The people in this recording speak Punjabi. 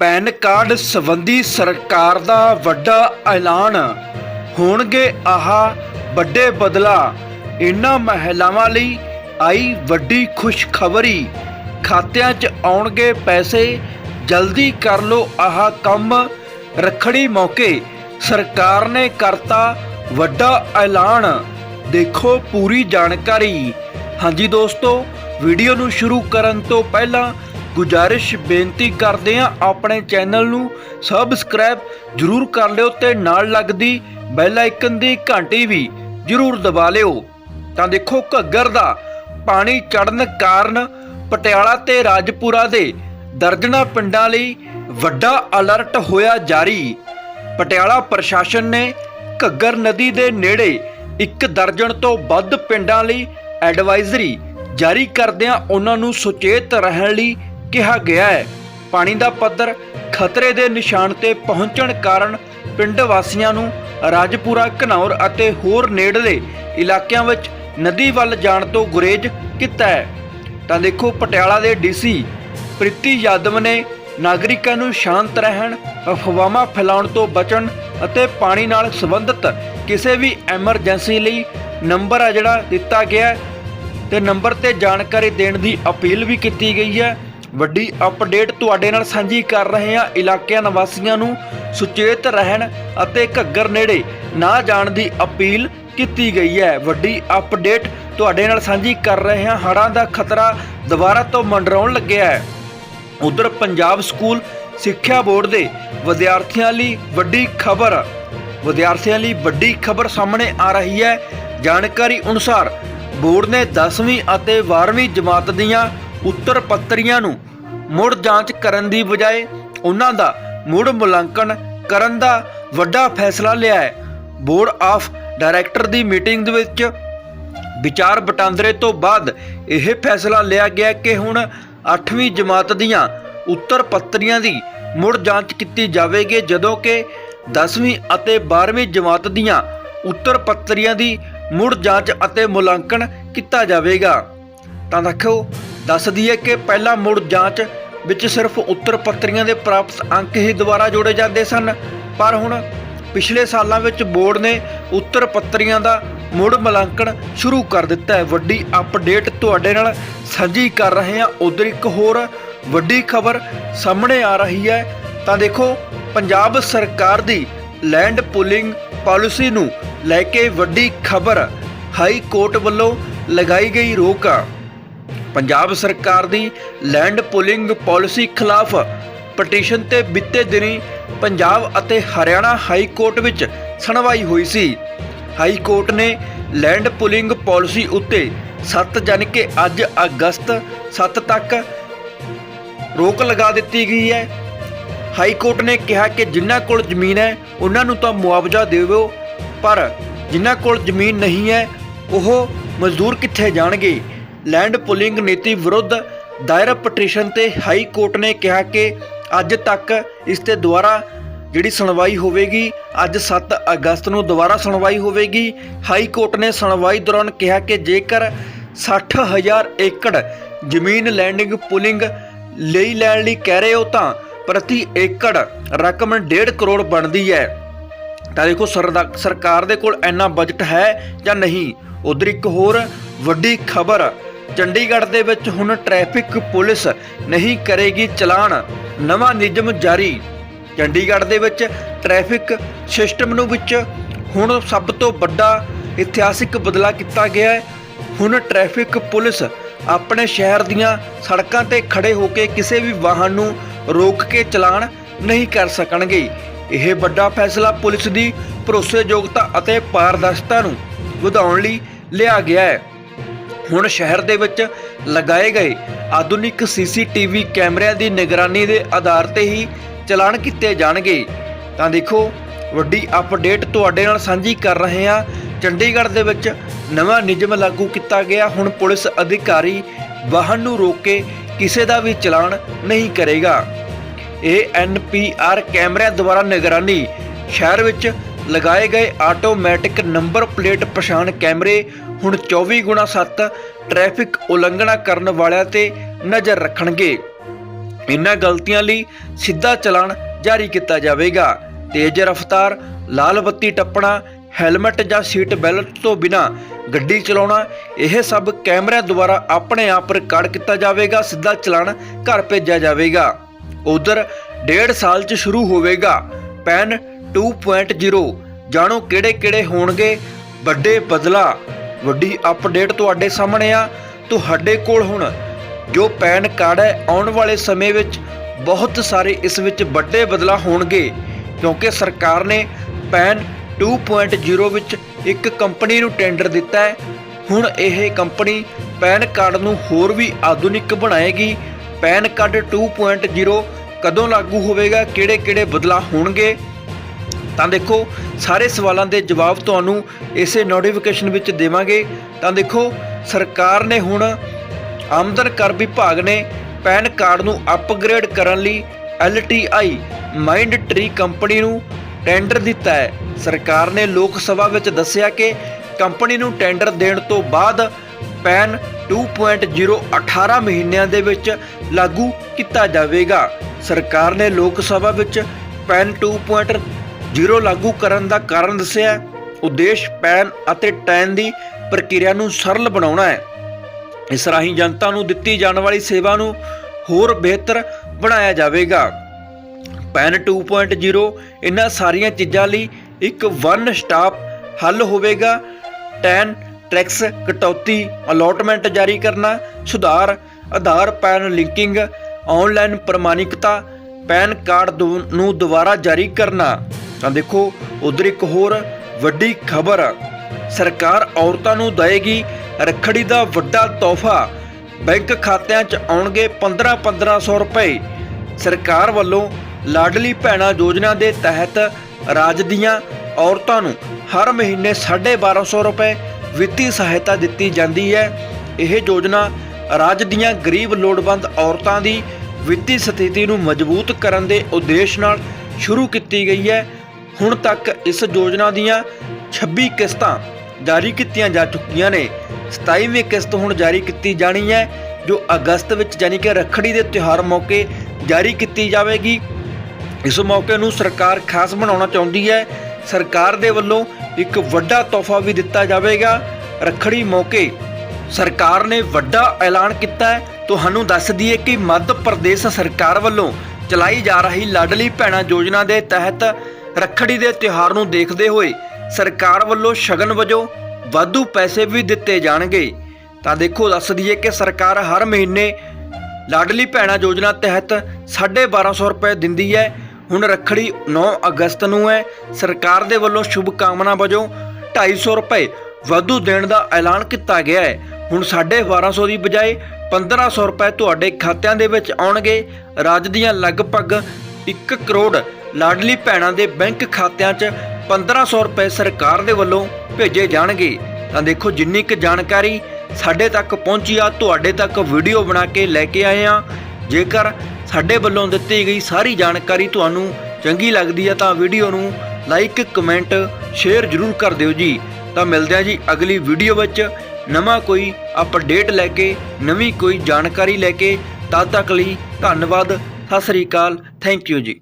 ਪੈਨ ਕਾਰਡ ਸੰਬੰਧੀ ਸਰਕਾਰ ਦਾ ਵੱਡਾ ਐਲਾਨ। ਹੋਣਗੇ ਆਹ ਵੱਡੇ ਬਦਲਾ। ਇਨ੍ਹਾਂ ਮਹਿਲਾਵਾਂ ਲਈ ਆਈ ਵੱਡੀ ਖੁਸ਼ਖਬਰੀ। ਖਾਤਿਆਂ 'ਚ ਆਉਣਗੇ ਪੈਸੇ। ਜਲਦੀ ਕਰ ਲਓ ਆਹ ਕੰਮ। ਰੱਖੜੀ ਮੌਕੇ ਸਰਕਾਰ ਨੇ ਕਰਤਾ ਵੱਡਾ ਐਲਾਨ। ਦੇਖੋ ਪੂਰੀ ਜਾਣਕਾਰੀ। ਹਾਂਜੀ ਦੋਸਤੋ, ਵੀਡੀਓ ਨੂੰ ਸ਼ੁਰੂ ਕਰਨ ਤੋਂ ਪਹਿਲਾਂ ਗੁਜਾਰਿਸ਼ ਬੇਨਤੀ ਕਰਦੇ ਹਾਂ ਆਪਣੇ ਚੈਨਲ ਨੂੰ ਸਬਸਕ੍ਰਾਈਬ ਜਰੂਰ ਕਰ ਲਿਓ ਤੇ ਨਾਲ ਲੱਗਦੀ ਬੈਲ ਆਈਕਨ ਦੀ ਘੰਟੀ ਵੀ ਜਰੂਰ ਦਬਾ ਲਿਓ। ਤਾਂ ਦੇਖੋ ਘੱਗਰ ਦਾ ਪਾਣੀ ਚੜਨ ਕਾਰਨ ਪਟਿਆਲਾ ਤੇ ਰਾਜਪੁਰਾ ਦੇ ਦਰਜਨਾ ਪਿੰਡਾਂ ਲਈ ਵੱਡਾ ਅਲਰਟ ਹੋਇਆ ਜਾਰੀ। ਪਟਿਆਲਾ ਪ੍ਰਸ਼ਾਸਨ ਨੇ ਘੱਗਰ ਨਦੀ ਦੇ ਨੇੜੇ ਇੱਕ ਦਰਜਨ ਤੋਂ ਵੱਧ ਪਿੰਡਾਂ ਲਈ ਐਡਵਾਈਜ਼ਰੀ ਜਾਰੀ ਕਰਦਿਆਂ ਉਹਨਾਂ ਨੂੰ ਸੁਚੇਤ ਰਹਿਣ ਲਈ ਕਿਹਾ ਗਿਆ ਹੈ। ਪਾਣੀ ਦਾ ਪੱਧਰ ਖਤਰੇ ਦੇ ਨਿਸ਼ਾਨ ਤੇ ਪਹੁੰਚਣ ਕਾਰਨ ਪਿੰਡ ਵਾਸੀਆਂ ਨੂੰ ਰਾਜਪੁਰਾ, ਘਨੌਰ ਅਤੇ ਹੋਰ ਨੇੜਲੇ ਇਲਾਕਿਆਂ ਵਿੱਚ ਨਦੀ ਵੱਲ ਜਾਣ ਤੋਂ ਗੁਰੇਜ਼ ਕੀਤਾ ਹੈ। ਤਾਂ ਦੇਖੋ, ਪਟਿਆਲਾ ਦੇ ਡੀਸੀ ਪ੍ਰੀਤੀ ਯਾਦਵ ਨੇ ਨਾਗਰਿਕਾਂ ਨੂੰ ਸ਼ਾਂਤ ਰਹਿਣ, ਅਫਵਾਹਾਂ ਫੈਲਾਉਣ ਤੋਂ ਬਚਣ ਅਤੇ ਪਾਣੀ ਨਾਲ ਸੰਬੰਧਿਤ ਕਿਸੇ ਵੀ ਐਮਰਜੈਂਸੀ ਲਈ ਨੰਬਰ ਆ ਜਿਹੜਾ ਦਿੱਤਾ ਗਿਆ ਹੈ ਤੇ ਨੰਬਰ ਤੇ ਜਾਣਕਾਰੀ ਦੇਣ ਦੀ ਅਪੀਲ ਵੀ ਕੀਤੀ ਗਈ ਹੈ। ਵੱਡੀ ਅਪਡੇਟ ਤੁਹਾਡੇ ਨਾਲ ਸਾਂਝੀ ਕਰ ਰਹੇ ਹਾਂ। ਇਲਾਕਿਆਂ ਨਿਵਾਸੀਆਂ ਨੂੰ ਸੁਚੇਤ ਰਹਿਣ ਅਤੇ ਘੱਗਰ ਨੇੜੇ ਨਾ ਜਾਣ ਦੀ ਅਪੀਲ ਕੀਤੀ ਗਈ ਹੈ। ਵੱਡੀ ਅਪਡੇਟ ਤੁਹਾਡੇ ਨਾਲ ਸਾਂਝੀ ਕਰ ਰਹੇ ਹਾਂ। ਹੜ੍ਹਾਂ ਦਾ ਖਤਰਾ ਦੁਬਾਰਾ ਤੋਂ ਮੰਡਰਾਉਣ ਲੱਗਿਆ ਹੈ। ਉਧਰ ਪੰਜਾਬ ਸਕੂਲ ਸਿੱਖਿਆ ਬੋਰਡ ਦੇ ਵਿਦਿਆਰਥੀਆਂ ਲਈ ਵੱਡੀ ਖਬਰ, ਵਿਦਿਆਰਥੀਆਂ ਲਈ ਵੱਡੀ ਖਬਰ ਸਾਹਮਣੇ ਆ ਰਹੀ ਹੈ। ਜਾਣਕਾਰੀ ਅਨੁਸਾਰ ਬੋਰਡ ਨੇ 10ਵੀਂ ਅਤੇ 12ਵੀਂ ਜਮਾਤ ਦੀਆਂ ਉੱਤਰ ਪੱਤਰੀਆਂ ਨੂੰ ਮੁੜ ਜਾਂਚ ਕਰਨ ਦੀ ਬਜਾਏ ਉਹਨਾਂ ਦਾ ਮੁੜ ਮੁਲਾਂਕਣ ਕਰਨ ਦਾ ਵੱਡਾ ਫੈਸਲਾ ਲਿਆ ਹੈ। ਬੋਰਡ ਆਫ ਡਾਇਰੈਕਟਰ ਦੀ ਮੀਟਿੰਗ ਦੇ ਵਿੱਚ ਵਿਚਾਰ ਵਟਾਂਦਰੇ ਤੋਂ ਬਾਅਦ ਇਹ ਫੈਸਲਾ ਲਿਆ ਗਿਆ ਕਿ ਹੁਣ 8ਵੀਂ ਜਮਾਤ ਦੀਆਂ ਉੱਤਰ ਪੱਤਰੀਆਂ ਦੀ ਮੁੜ ਜਾਂਚ ਕੀਤੀ ਜਾਵੇਗੀ, ਜਦੋਂ ਕਿ 10ਵੀਂ ਅਤੇ 12ਵੀਂ ਜਮਾਤ ਦੀਆਂ ਉੱਤਰ ਪੱਤਰੀਆਂ ਦੀ ਮੁੜ ਜਾਂਚ ਅਤੇ ਮੁਲਾਂਕਣ ਕੀਤਾ ਜਾਵੇਗਾ। ਤਾਂ ਰੱਖੋ ਦੱਸ ਦਈਏ ਕਿ ਪਹਿਲਾਂ ਮੁੜ ਜਾਂਚ ਵਿੱਚ ਸਿਰਫ ਉੱਤਰ ਪੱਤਰੀਆਂ ਦੇ ਪ੍ਰਾਪਤ ਅੰਕ ਹੀ ਦੁਬਾਰਾ ਜੋੜੇ ਜਾਂਦੇ ਸਨ। ਪਰ ਹੁਣ ਪਿਛਲੇ ਸਾਲਾਂ ਵਿੱਚ ਬੋਰਡ ਨੇ ਉੱਤਰ ਪੱਤਰੀਆਂ ਦਾ ਮੁੜ ਮੁਲਾਂਕਣ ਸ਼ੁਰੂ ਕਰ ਦਿੱਤਾ ਹੈ। ਵੱਡੀ ਅਪਡੇਟ ਤੁਹਾਡੇ ਨਾਲ ਸਾਂਝੀ ਕਰ ਰਹੇ ਹਾਂ। ਉਧਰ ਇੱਕ ਹੋਰ ਵੱਡੀ ਖਬਰ ਸਾਹਮਣੇ ਆ ਰਹੀ ਹੈ। ਤਾਂ ਦੇਖੋ, ਪੰਜਾਬ ਸਰਕਾਰ ਦੀ ਲੈਂਡ ਪੁਲਿੰਗ ਪਾਲਿਸੀ ਨੂੰ ਲੈ ਕੇ ਵੱਡੀ ਖਬਰ ਹਾਈ ਕੋਰਟ ਵੱਲੋਂ ਲਗਾਈ ਗਈ ਰੋਕ ਪੰਜਾਬ ਸਰਕਾਰ ਦੀ ਲੈਂਡ ਪੁਲਿੰਗ ਪਾਲਿਸੀ ਖਿਲਾਫ ਪਟੀਸ਼ਨ ਤੇ ਬੀਤੇ ਦਿਨੀ ਪੰਜਾਬ ਅਤੇ ਹਰਿਆਣਾ ਹਾਈ ਕੋਰਟ ਵਿੱਚ ਸੁਣਵਾਈ ਹੋਈ ਸੀ। ਹਾਈ ਕੋਰਟ ਨੇ ਲੈਂਡ ਪੁਲਿੰਗ ਪਾਲਿਸੀ ਉੱਤੇ 7 ਜਾਣੀ ਕਿ ਅੱਜ ਅਗਸਤ 7 ਤੱਕ ਰੋਕ ਲਗਾ ਦਿੱਤੀ ਗਈ ਹੈ। ਹਾਈ ਕੋਰਟ ਨੇ ਕਿਹਾ ਕਿ ਜਿਨ੍ਹਾਂ ਕੋਲ ਜ਼ਮੀਨ ਹੈ, ਉਹਨਾਂ ਨੂੰ ਤਾਂ ਮੁਆਵਜ਼ਾ ਦੇਵੋ, ਪਰ ਜਿਨ੍ਹਾਂ ਕੋਲ ਜ਼ਮੀਨ ਨਹੀਂ ਹੈ, ਉਹ ਮਜ਼ਦੂਰ ਕਿੱਥੇ ਜਾਣਗੇ? ਲੈਂਡ ਪੁਲਿੰਗ ਨੀਤੀ ਵਿਰੁੱਧ ਦਾਇਰ ਪਟੀਸ਼ਨ ਤੇ ਹਾਈ ਕੋਰਟ ਨੇ ਕਿਹਾ ਕਿ ਅੱਜ ਤੱਕ ਇਸ ਤੇ ਦੁਬਾਰਾ ਜਿਹੜੀ ਸੁਣਵਾਈ ਹੋਵੇਗੀ, ਅੱਜ 7 ਅਗਸਤ ਨੂੰ ਦੁਬਾਰਾ ਸੁਣਵਾਈ ਹੋਵੇਗੀ। ਹਾਈ ਕੋਰਟ ਨੇ ਸੁਣਵਾਈ ਦੌਰਾਨ ਕਿਹਾ ਕਿ ਜੇਕਰ 60000 ਏਕੜ ਜ਼ਮੀਨ ਲੈਂਡਿੰਗ ਪੁਲਿੰਗ ਲਈ ਲੈਣ ਲਈ ਕਹਿ ਰਹੇ ਹੋ ਤਾਂ ਪ੍ਰਤੀ ਏਕੜ ਰਕਮ 1.5 ਕਰੋੜ ਬਣਦੀ ਹੈ। ਤਾਂ ਦੇਖੋ, ਸਰਦਾ- ਸਰਕਾਰ ਦੇ ਕੋਲ ਇੰਨਾ ਬਜਟ ਹੈ ਜਾਂ ਨਹੀਂ? ਉਧਰ ਇੱਕ ਹੋਰ ਵੱਡੀ ਖਬਰ ਚੰਡੀਗੜ੍ਹ ਦੇ ਵਿੱਚ ਹੁਣ ਟ੍ਰੈਫਿਕ ਪੁਲਿਸ ਨਹੀਂ ਕਰੇਗੀ ਚਲਾਨ, ਨਵਾਂ ਨਿਯਮ ਜਾਰੀ। ਚੰਡੀਗੜ੍ਹ ਦੇ ਵਿੱਚ ਟ੍ਰੈਫਿਕ ਸਿਸਟਮ ਨੂੰ ਵਿੱਚ ਹੁਣ ਸਭ ਤੋਂ ਵੱਡਾ ਇਤਿਹਾਸਿਕ ਬਦਲਾਅ ਕੀਤਾ ਗਿਆ ਹੈ। ਹੁਣ ਟ੍ਰੈਫਿਕ ਪੁਲਿਸ ਆਪਣੇ ਸ਼ਹਿਰ ਦੀਆਂ ਸੜਕਾਂ ਤੇ ਖੜੇ ਹੋ ਕੇ ਕਿਸੇ ਵੀ ਵਾਹਨ ਨੂੰ ਰੋਕ ਕੇ ਚਲਾਨ ਨਹੀਂ ਕਰ ਸਕਣਗੇ। ਇਹ ਵੱਡਾ ਫੈਸਲਾ ਪੁਲਿਸ ਦੀ ਭਰੋਸੇਯੋਗਤਾ ਅਤੇ ਪਾਰਦਰਸ਼ਤਾ ਨੂੰ ਵਧਾਉਣ ਲਈ ਲਿਆ ਗਿਆ ਹੈ। ਹੁਣ ਸ਼ਹਿਰ ਦੇ ਵਿੱਚ ਲਗਾਏ ਗਏ ਆਧੁਨਿਕ ਸੀਸੀਟੀਵੀ ਕੈਮਰਿਆਂ ਦੀ ਨਿਗਰਾਨੀ ਦੇ ਆਧਾਰ ਤੇ ਹੀ ਚਲਾਨ ਕੀਤੇ ਜਾਣਗੇ। ਤਾਂ ਦੇਖੋ, ਵੱਡੀ ਅਪਡੇਟ ਤੁਹਾਡੇ ਨਾਲ ਸਾਂਝੀ ਕਰ ਰਹੇ ਹਾਂ। ਚੰਡੀਗੜ੍ਹ ਦੇ ਵਿੱਚ ਨਵਾਂ ਨਿਯਮ ਲਾਗੂ ਕੀਤਾ ਗਿਆ। ਹੁਣ ਪੁਲਿਸ ਅਧਿਕਾਰੀ ਵਾਹਨ ਨੂੰ ਰੋਕ ਕੇ ਕਿਸੇ ਦਾ ਵੀ ਚਲਾਨ ਨਹੀਂ ਕਰੇਗਾ। ਇਹ ਐਨਪੀਆਰ ਕੈਮਰਿਆਂ ਦੁਆਰਾ ਨਿਗਰਾਨੀ ਸ਼ਹਿਰ ਵਿੱਚ ਲਗਾਏ ਗਏ ਆਟੋਮੈਟਿਕ ਨੰਬਰ ਪਲੇਟ ਪਛਾਣ ਕੈਮਰੇ ਹੁਣ 24x7 ਟ੍ਰੈਫਿਕ ਉਲੰਘਣਾ ਕਰਨ ਵਾਲਿਆਂ ਤੇ ਨਜ਼ਰ ਰੱਖਣਗੇ। ਇਨ੍ਹਾਂ ਗਲਤੀਆਂ ਲਈ ਸਿੱਧਾ ਚਲਾਨ ਜਾਰੀ ਕੀਤਾ ਜਾਵੇਗਾ। ਤੇਜ਼ ਰਫ਼ਤਾਰ, ਲਾਲ ਬੱਤੀ ਟੱਪਣਾ, ਹੈਲਮਟ ਜਾਂ ਸੀਟ ਬੈਲਟ ਤੋਂ ਬਿਨਾ ਗੱਡੀ ਚਲਾਉਣਾ, ਇਹ ਸਭ ਕੈਮਰਿਆਂ ਦੁਆਰਾ ਆਪਣੇ ਆਪ ਰਿਕਾਰਡ ਕੀਤਾ ਜਾਵੇਗਾ, ਸਿੱਧਾ ਚਲਾਨ ਘਰ ਭੇਜਿਆ ਜਾਵੇਗਾ। ਉਧਰ ਡੇਢ ਸਾਲ 'ਚ ਸ਼ੁਰੂ ਹੋਵੇਗਾ। ਪੈਨ 2.0 ਜਾਣੋ ਕਿਹੜੇ-ਕਿਹੜੇ ਹੋਣਗੇ? ਵੱਡੇ ਬਦਲਾ, ਵੱਡੀ ਅਪਡੇਟ ਤੁਹਾਡੇ ਸਾਹਮਣੇ ਆ। ਤੁਹਾਡੇ ਕੋਲ ਹੁਣ ਜੋ ਪੈਨ ਕਾਰਡ ਹੈ, ਆਉਣ ਵਾਲੇ ਸਮੇਂ ਵਿੱਚ ਬਹੁਤ ਸਾਰੇ ਇਸ ਵਿੱਚ ਵੱਡੇ ਬਦਲਾਅ ਹੋਣਗੇ। ਕਿਉਂਕਿ ਸਰਕਾਰ ਨੇ ਪੈਨ 2.0 ਵਿੱਚ ਇੱਕ ਕੰਪਨੀ ਨੂੰ ਟੈਂਡਰ ਦਿੱਤਾ ਹੈ। ਹੁਣ ਇਹ ਕੰਪਨੀ ਪੈਨ ਕਾਰਡ ਨੂੰ ਹੋਰ ਵੀ ਆਧੁਨਿਕ ਬਣਾਏਗੀ। ਪੈਨ ਕਾਰਡ 2.0 ਕਦੋਂ ਲਾਗੂ ਹੋਵੇਗਾ? ਕਿਹੜੇ-ਕਿਹੜੇ ਬਦਲਾਅ ਹੋਣਗੇ? ਤਾਂ ਦੇਖੋ, ਸਾਰੇ ਸਵਾਲਾਂ ਦੇ ਜਵਾਬ ਤੁਹਾਨੂੰ ਇਸੇ ਨੋਟੀਫਿਕੇਸ਼ਨ ਵਿੱਚ ਦੇਵਾਂਗੇ। ਤਾਂ ਦੇਖੋ, ਸਰਕਾਰ ਨੇ ਹੁਣ ਆਮਦਨ ਕਰ ਵਿਭਾਗ ਨੇ ਪੈਨ ਕਾਰਡ ਨੂੰ ਅਪਗ੍ਰੇਡ ਕਰਨ ਲਈ LTI ਮਾਈਂਡ ਟ੍ਰੀ ਕੰਪਨੀ ਨੂੰ ਟੈਂਡਰ ਦਿੱਤਾ ਹੈ। ਸਰਕਾਰ ਨੇ ਲੋਕ ਸਭਾ ਵਿੱਚ ਦੱਸਿਆ ਕਿ ਕੰਪਨੀ ਨੂੰ ਟੈਂਡਰ ਦੇਣ ਤੋਂ ਬਾਅਦ ਪੈਨ 2.0 18 ਮਹੀਨਿਆਂ ਦੇ ਵਿੱਚ ਲਾਗੂ ਕੀਤਾ ਜਾਵੇਗਾ। ਸਰਕਾਰ ਨੇ ਲੋਕ ਸਭਾ ਵਿੱਚ ਪੈਨ 2.0 ਜ਼ੀਰੋ ਲਾਗੂ ਕਰਨ ਦਾ ਕਾਰਨ ਦੱਸਿਆ ਉਦੇਸ਼ ਪੈਨ ਅਤੇ ਟੈਨ ਦੀ ਪ੍ਰਕਿਰਿਆ ਨੂੰ ਸਰਲ ਬਣਾਉਣਾ ਹੈ। ਇਸ ਰਾਹੀਂ ਜਨਤਾ ਨੂੰ ਦਿੱਤੀ ਜਾਣ ਵਾਲੀ ਸੇਵਾ ਨੂੰ ਹੋਰ ਬਿਹਤਰ ਬਣਾਇਆ ਜਾਵੇਗਾ। ਪੈਨ 2.0 ਇਹਨਾਂ ਸਾਰੀਆਂ ਚੀਜ਼ਾਂ ਲਈ ਇੱਕ ਵਨ ਸਟਾਪ ਹੱਲ ਹੋਵੇਗਾ। ਟੈਨ ਟੈਕਸ ਕਟੌਤੀ ਅਲੋਟਮੈਂਟ ਜਾਰੀ ਕਰਨਾ, ਸੁਧਾਰ, ਆਧਾਰ ਪੈਨ ਲਿੰਕਿੰਗ ਆਨਲਾਈਨ ਪ੍ਰਮਾਣਿਕਤਾ, ਪੈਨ ਕਾਰਡ ਦੁ- ਨੂੰ ਦੁਬਾਰਾ ਜਾਰੀ ਕਰਨਾ। ਤਾਂ ਦੇਖੋ, ਉਧਰ ਇੱਕ ਹੋਰ ਵੱਡੀ ਖਬਰ ਸਰਕਾਰ ਔਰਤਾਂ ਨੂੰ ਦੇਏਗੀ ਰੱਖੜੀ ਦਾ ਵੱਡਾ ਤੋਹਫਾ। ਬੈਂਕ ਖਾਤਿਆਂ 'ਚ ਆਉਣਗੇ 15-1500 ਰੁਪਏ। ਸਰਕਾਰ ਵੱਲੋਂ ਲਾਡਲੀ ਭੈਣਾ ਯੋਜਨਾ ਦੇ ਤਹਿਤ ਰਾਜ ਦੀਆਂ ਔਰਤਾਂ ਨੂੰ ਹਰ ਮਹੀਨੇ 1250 ਰੁਪਏ ਵਿੱਤੀ ਸਹਾਇਤਾ ਦਿੱਤੀ ਜਾਂਦੀ ਹੈ। ਇਹ ਯੋਜਨਾ ਰਾਜ ਦੀਆਂ ਗਰੀਬ ਲੋੜਵੰਦ ਔਰਤਾਂ ਦੀ ਵਿੱਤੀ ਸਥਿਤੀ ਨੂੰ ਮਜ਼ਬੂਤ ਕਰਨ ਦੇ ਉਦੇਸ਼ ਨਾਲ ਸ਼ੁਰੂ ਕੀਤੀ ਗਈ ਹੈ। ਹੁਣ ਤੱਕ ਇਸ ਯੋਜਨਾ ਦੀਆਂ 26 ਕਿਸ਼ਤਾਂ ਜਾਰੀ ਕੀਤੀਆਂ ਜਾ ਚੁੱਕੀਆਂ ਨੇ। 27ਵੀਂ ਕਿਸ਼ਤ ਹੁਣ ਜਾਰੀ ਕੀਤੀ ਜਾਣੀ ਹੈ, ਜੋ ਅਗਸਤ ਵਿੱਚ ਯਾਨੀ ਕਿ ਰੱਖੜੀ ਦੇ ਤਿਉਹਾਰ ਮੌਕੇ ਜਾਰੀ ਕੀਤੀ ਜਾਵੇਗੀ। ਇਸ ਮੌਕੇ ਨੂੰ ਸਰਕਾਰ ਖਾਸ ਬਣਾਉਣਾ ਚਾਹੁੰਦੀ ਹੈ। ਸਰਕਾਰ ਦੇ ਵੱਲੋਂ ਇੱਕ ਵੱਡਾ ਤੋਹਫਾ ਵੀ ਦਿੱਤਾ ਜਾਵੇਗਾ। ਰੱਖੜੀ ਮੌਕੇ ਸਰਕਾਰ ਨੇ ਵੱਡਾ ਐਲਾਨ ਕੀਤਾ ਹੈ। ਤੁਹਾਨੂੰ ਦੱਸ ਦਈਏ ਕਿ ਮੱਧ ਪ੍ਰਦੇਸ਼ ਸਰਕਾਰ ਵੱਲੋਂ ਚਲਾਈ ਜਾ ਰਹੀ ਲਾਡਲੀ ਭੈਣਾ ਯੋਜਨਾ ਦੇ ਤਹਿਤ ਰੱਖੜੀ ਦੇ ਤਿਉਹਾਰ ਨੂੰ ਦੇਖਦੇ ਹੋਏ ਸਰਕਾਰ ਵੱਲੋਂ ਸ਼ਗਨ ਵਜੋਂ ਵਾਧੂ ਪੈਸੇ ਵੀ ਦਿੱਤੇ ਜਾਣਗੇ। ਤਾਂ ਦੇਖੋ, ਦੱਸ ਦਈਏ ਕਿ ਸਰਕਾਰ ਹਰ ਮਹੀਨੇ ਲਾਡਲੀ ਭੈਣਾ ਯੋਜਨਾ ਤਹਿਤ 1250 ਰੁਪਏ ਦਿੰਦੀ ਹੈ। ਹੁਣ ਰੱਖੜੀ 9 ਅਗਸਤ ਨੂੰ ਹੈ। ਸਰਕਾਰ ਦੇ ਵੱਲੋਂ ਸ਼ੁਭ ਕਾਮਨਾ ਵਜੋਂ 250 ਰੁਪਏ ਵਾਧੂ ਦੇਣ ਦਾ ਐਲਾਨ ਕੀਤਾ ਗਿਆ ਹੈ। ਹੁਣ 1250 ਦੀ ਬਜਾਏ 1500 ਰੁਪਏ ਤੁਹਾਡੇ ਖਾਤਿਆਂ ਦੇ ਵਿੱਚ ਆਉਣਗੇ। ਰਾਜ ਦੀਆਂ ਲਗਭਗ 1 ਕਰੋੜ ਲਾਡਲੀ ਭੈਣਾਂ ਦੇ ਬੈਂਕ ਖਾਤਿਆਂ 'ਚ 1500 ਰੁਪਏ ਸਰਕਾਰ ਦੇ ਵੱਲੋਂ ਭੇਜੇ ਜਾਣਗੇ। ਤਾਂ ਦੇਖੋ, ਜਿੰਨੀ ਕੁ ਜਾਣਕਾਰੀ ਸਾਡੇ ਤੱਕ ਪਹੁੰਚੀ ਆ, ਤੁਹਾਡੇ ਤੱਕ ਵੀਡੀਓ ਬਣਾ ਕੇ ਲੈ ਕੇ ਆਏ ਆ। ਜੇਕਰ ਸਾਡੇ ਵੱਲੋਂ ਦਿੱਤੀ ਗਈ ਸਾਰੀ ਜਾਣਕਾਰੀ ਤੁਹਾਨੂੰ ਚੰਗੀ ਲੱਗਦੀ ਹੈ ਤਾਂ ਵੀਡੀਓ ਨੂੰ ਲਾਈਕ, ਕਮੈਂਟ, ਸ਼ੇਅਰ ਜ਼ਰੂਰ ਕਰ ਦਿਓ ਜੀ। ਤਾਂ ਮਿਲਦੇ ਆ ਜੀ ਅਗਲੀ ਵੀਡੀਓ ਵਿੱਚ। ਨਵਾਂ ਕੋਈ ਅਪਡੇਟ ਲੈ ਕੇ, ਨਵੀਂ ਕੋਈ ਜਾਣਕਾਰੀ ਲੈ ਕੇ। ਤਦ ਤੱਕ ਲਈ ਧੰਨਵਾਦ। ਸਤਿ ਸ੍ਰੀ ਅਕਾਲ। ਥੈਂਕ ਯੂ ਜੀ।